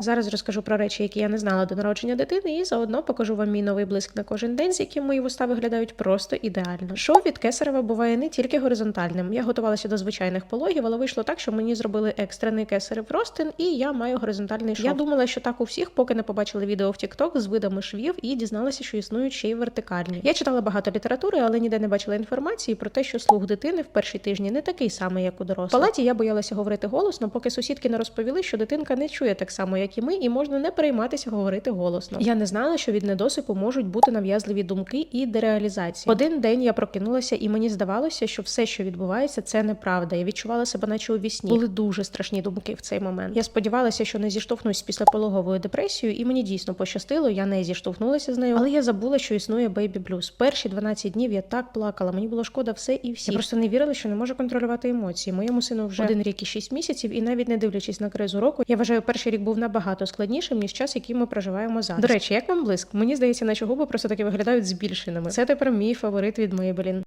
Зараз розкажу про речі, які я не знала до народження дитини, і заодно покажу вам мій новий блиск на кожен день, з яким мої вуста виглядають просто ідеально. Шоу від кесарева буває не тільки горизонтальним. Я готувалася до звичайних пологів, але вийшло так, що мені зробили екстрений кесарев ростин, і я маю горизонтальний шов. Я думала, що так у всіх, поки не побачили відео в TikTok з видами швів і дізналася, що існують ще й вертикальні. Я читала багато літератури, але ніде не бачила інформації про те, що слух дитини в перші тижні не такий самий, як у дорослих. В палаті я боялася говорити голосно, поки сусідки не розповіли, що дитинка не чує так само, як і ми, і можна не перейматися говорити голосно. Я не знала, що від недосипу можуть бути нав'язливі думки і дереалізації. Один день я прокинулася, і мені здавалося, що все, що відбувається, це неправда. Я відчувала себе, наче у вісні. Були дуже страшні думки в цей момент. Я сподівалася, що не зіштовхнусь з післяпологовою депресією, і мені дійсно пощастило. Я не зіштовхнулася з нею, але я забула, що існує бейбі блюз. Перші 12 днів я так плакала. Мені було шкода все і всі. Я просто не вірила, що не можу контролювати емоції. Моєму сину вже один рік і 6 місяців, і навіть не дивлячись на кризу року, я вважаю, перший рік був набагато складнішим ніж час, який ми проживаємо зараз. До речі, як вам блиск? Мені здається, наші губи просто таки виглядають збільшеними. Це тепер мій фаворит від Maybelline.